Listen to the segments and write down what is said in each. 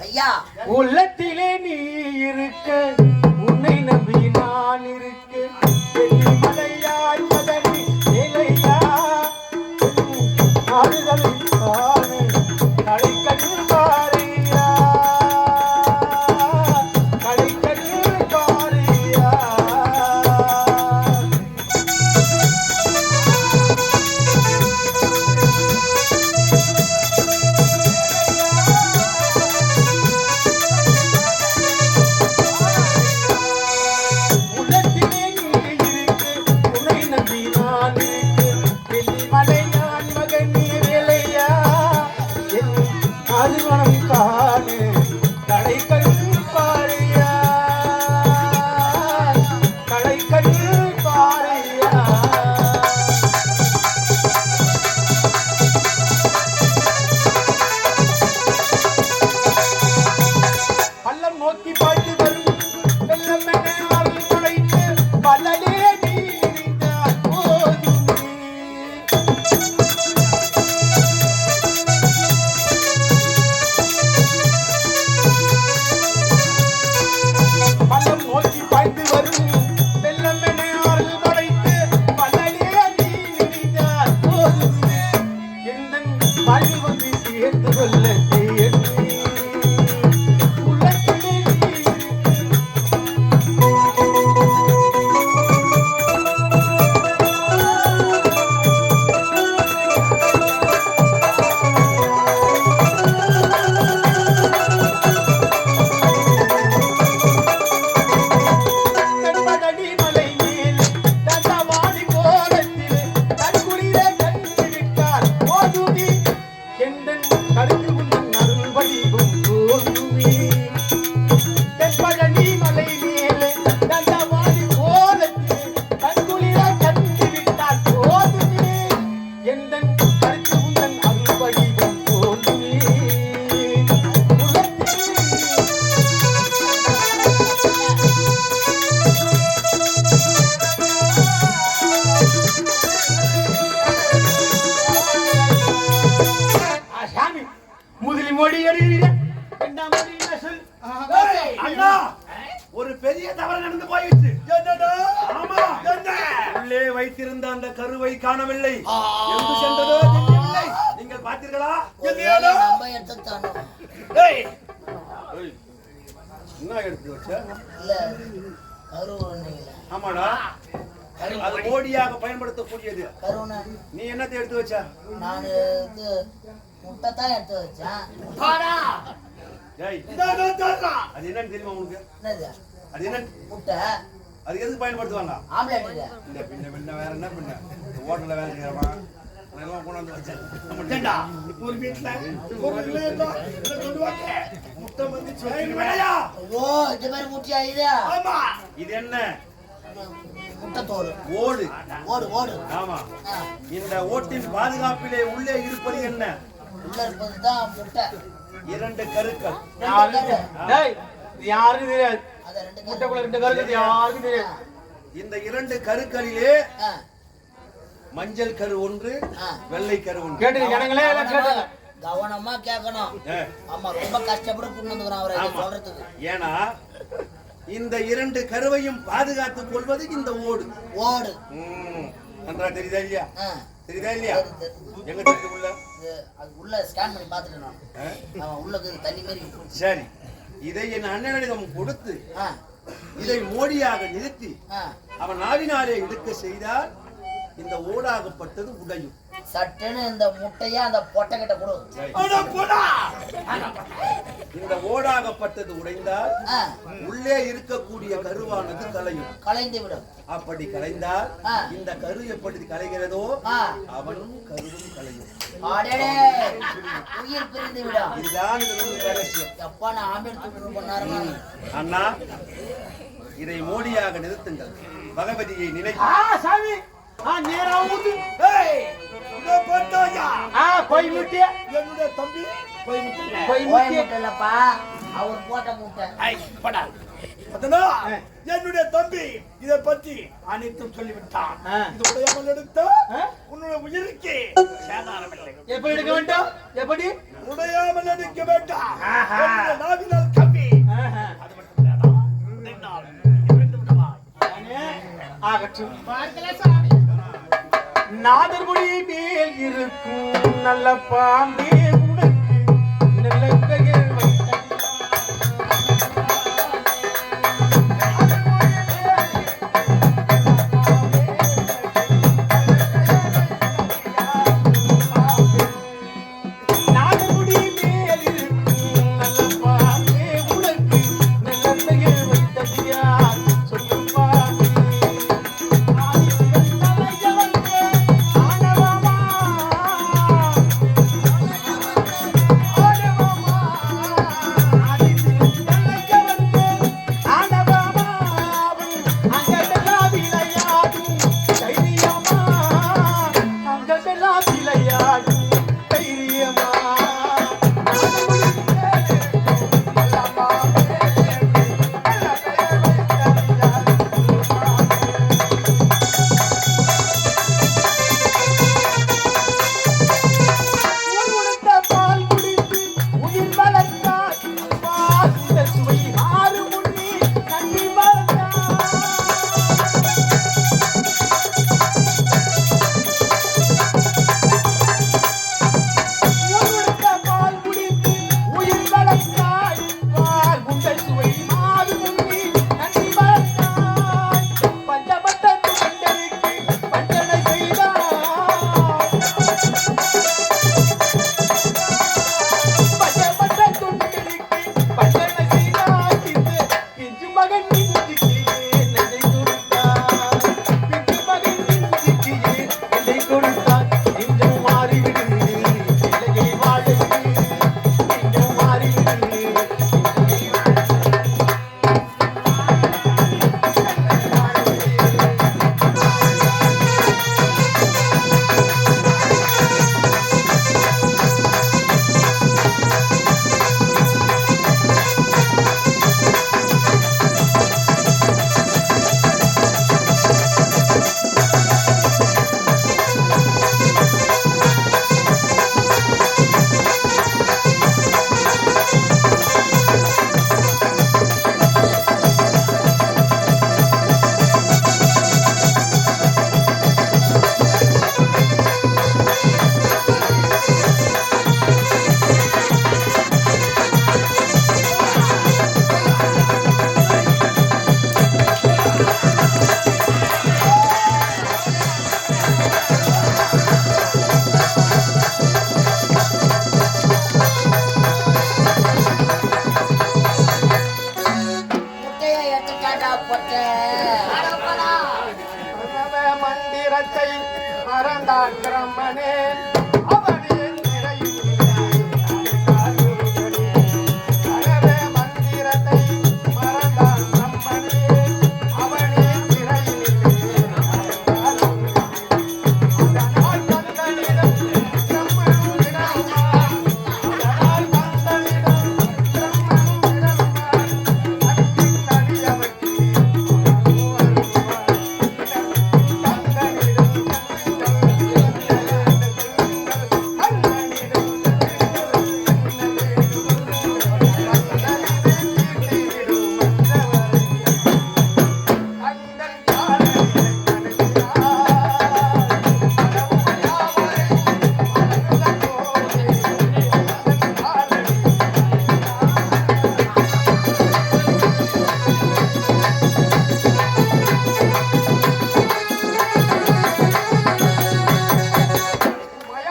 ஐயா. உள்ளத்திலே நீ இருக்க நோக்கி பாய்ந்து ஒரு பெரிய தவறு நடந்து போயிடுச்சு. ஆமா. உள்ளே வைத்திருந்த அந்த கருவை காணவில்லை. எங்கு சென்றதோ தெரியவில்லை. நீங்கள் பார்த்தீர்களா? நம்ம எடுத்துத்தானோ என்ன எடுத்து வச்ச? இல்ல கருவுன்னீங்களா ஆமாடா. அது மோடியாக பயன்படுத்தக்கூடியது. நீ என்னத்தை எடுத்து வச்ச? நான் முட்டை தான் எடுத்து வச்சேன். அது என்னன்னு தெரியுமா உனக்கு? அது என்ன? முட்டை. அது எதுக்கு பயன்படுத்துவாங்க? ஆம்லெட் இந்த பின்ன பின்ன வேற என்ன பின்ன? ஹோட்டல்ல வேலை செய்யறவன் கொண்டாந்து வச்சேன் ஒரு வீட்டுல ஒரு முட்டை வந்து ஐயோ இந்த மாதிரி முட்டியா இது ஆமா. இது என்ன? ஓடு. ஓடு ஓடு. ஆமா. இந்த ஓட்டின் பாதுகாப்பிலே உள்ளே இருப்பது என்ன? உள்ள இருப்பது தான் முட்டை. இரண்டு கருக்கள். யாருக்கும் தெரியாது. முட்டைக்குள்ள ரெண்டு யாருக்கும் தெரியாது. இந்த இரண்டு கருக்களிலே மஞ்சள் கரு ஒன்று. வெள்ளை கரு ஒன்று. கேட்டு ஜனங்களே கவனமா கேட்கணும். ஆமா ரொம்ப கஷ்டப்பட்டு கொண்டு வந்துக்கிறோம் அவரை. சொல்றதுக்கு. ஏன்னா இந்த இரண்டு கருவையும் பாதுகாத்துக் கொள்வது இந்த ஓடு. ஓடு. நன்றா தெரியுதா இல்லையா? தெரியுதா இல்லையா. எங்க தெரியுது உள்ள? அது உள்ள ஸ்கேன் பண்ணி பார்த்துட்டு நான். உள்ள தண்ணி இருக்கு. சரி. இதை என் அண்ணனிடம் கொடுத்து இதை மோடியாக நிறுத்தி அவன் நாவினாலே எடுக்க செய்தால் இந்த ஓடாகப்பட்டது உடையும். சட்டுன்னு இந்த முட்டைய அந்த பொட்டை கிட்ட கொடு அட போடா. இந்த ஓடாகப்பட்டது உடைந்தால் உள்ளே இருக்கக்கூடிய கருவானது கலையும் கலைந்து விடும். அப்படி கலைந்தால். இந்த கரு எப்படி கலைகிறதோ அவனும் கருவும் கலையும் உயிர் பிரிந்து விடும். இதுதான் ரகசியம். நான் அண்ணா இதை மோடியாக நிறுத்துங்கள். பகவதியை நினைத்து கோயம்புட்டு என்னுடைய தம்பி கோயம்புட்டுலப்பா அவர் என்னுடைய தம்பி இதை பத்தி அனைத்தும் சொல்லிவிட்டான். உன்னுடைய உயிருக்கு எப்படி? எடுக்க வேண்டும். வேண்டாம் நாவினால் நாதர்குடி மேல் இருக்கும் நல்ல பாம்பே ಬ್ರಹ್ಮನೇ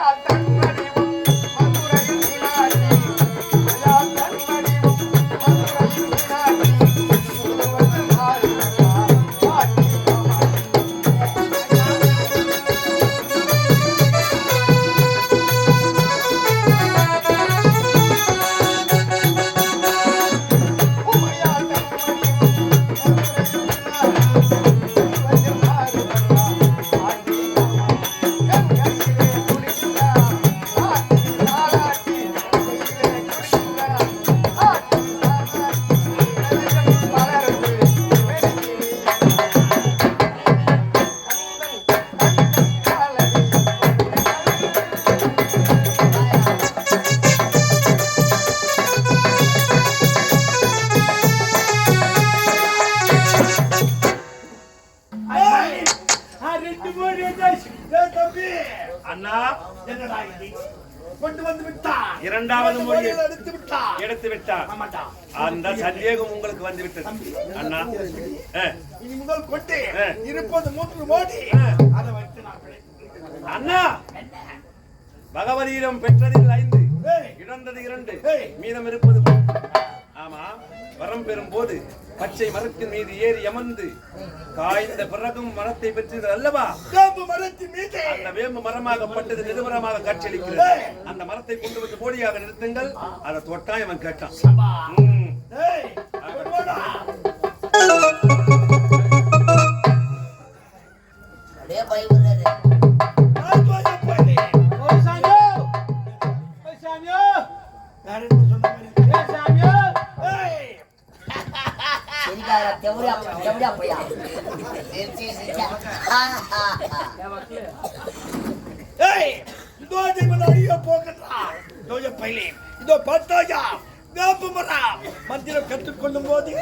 தன் இரண்டாவது மொழியை மொழியில் எடுத்து விட்டார் எடுத்து விட்டார் அந்த சந்தேகம் உங்களுக்கு வந்து விட்டது அண்ணா இனி முதல் கொண்டு. இருப்பது மூன்று மோடி. அதை வைத்து நான். அண்ணா பகவதியிடம் பெற்றதில் ஐந்து. இழந்தது இரண்டு. மீதம் இருப்பது. ஆமா வரம் பெறும் போது பச்சை மரத்தின் மீது ஏறி அமர்ந்து காய்ந்த பிறகும் மரத்தை பெற்றது அல்லவா? வேம்பு மரத்தின் மீது. அந்த வேம்பு மரமாகப்பட்டது நிருபரமாக காட்சியளிக்கிறது. அந்த மரத்தை கொண்டு வந்து போடியாக நிறுத்துங்கள். அதை தொட்டா இவன் கேட்டான். அப்படியே பயப்படுறாரு தெவடியா ஏய், இதோ அடிய போகின்றா. இதோ இதோ மரம் மந்திரம் கற்றுக்கொள்ளும் போது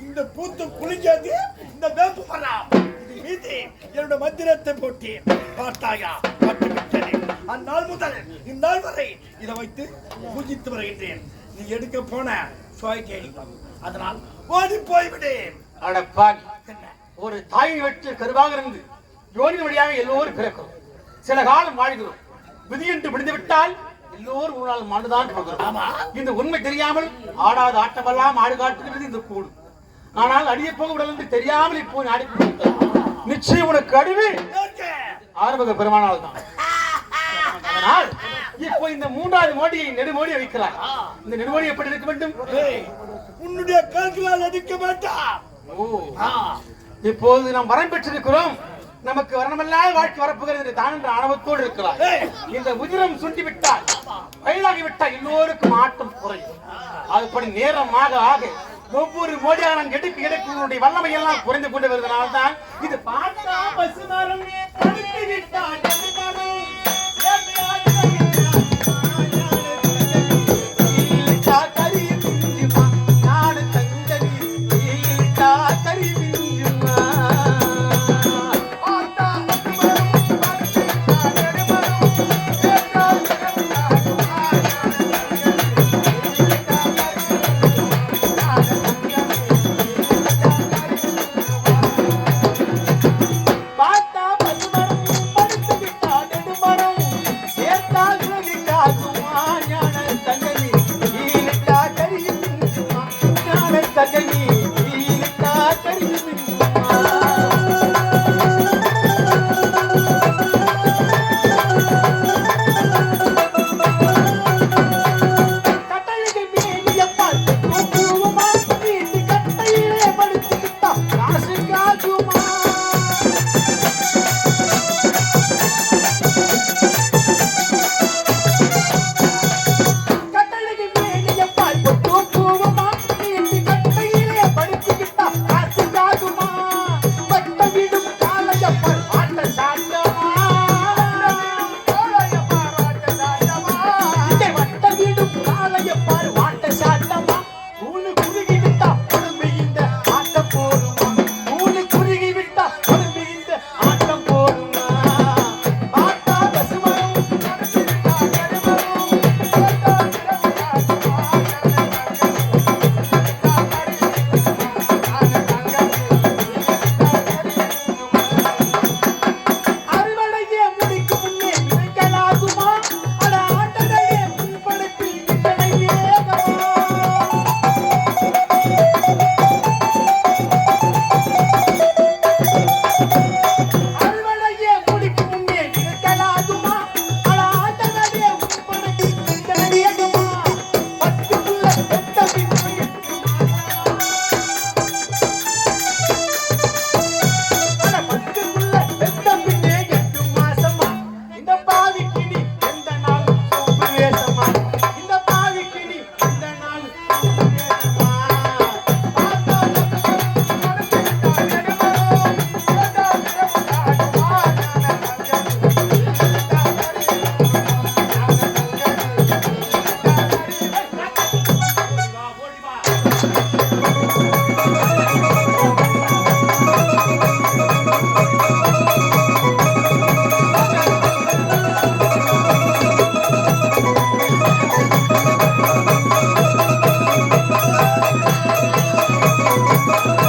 இந்த பூத்து குளிஞ்சது இந்த வேப்பு மரம் இது மீது என்னோட மந்திரத்தை போட்டு. பார்த்தாயா பட்டு விட்டது அந்நாள் முதல் இந்நாள் வரை இதை வைத்து பூஜித்து வருகின்றேன். நீ எடுக்க போன சுவாய்க்கேடி அதனால் ஓடி போய்விடேன் அட பாவி ஒரு தாயின் வெற்றில் கருவாக இருந்து யோனின் வழியாக எல்லோரும் பிறக்கிறோம் சில காலம் வாழ்கிறோம். விதி என்று விடுந்து விட்டால் எல்லோரும் ஒரு நாள் ஆமா. இந்த உண்மை தெரியாமல் ஆடாத ஆட்டமெல்லாம் ஆடு காட்டுகிறது இந்த கூடு ஆனால் அடிய போக விடல் என்று தெரியாமல் இப்போ ஆடி நிச்சயம் உனக்கு ஏற்க. ஆறுமுக பெருமானால் தான். அதனால் இப்போ இந்த மூன்றாவது மோடியை நெடுமோடியை வைக்கிறார். இந்த நெடுமோடி எப்படி இருக்க வேண்டும்? உன்னுடைய கால்களால் அடிக்க ஆ, இப்போது நாம் வரம் பெற்றிருக்கிறோம். நமக்கு வரணமில்லாத வாழ்க்கை வரப்போகிறது என்று தான் என்ற ஆணவத்தோடு இருக்கிறார். இந்த உதிரம் சுண்டி விட்டால் வயதாகி விட்டால் எல்லோருக்கும் ஆட்டம் குறையும். அதுபடி நேரமாக ஆக ஒவ்வொரு மோடியாக நான் எடுக்க எடுக்க வல்லமை எல்லாம் குறைந்து கொண்டு வருவதனால தான் இது பார்த்தா பசுமரம் Música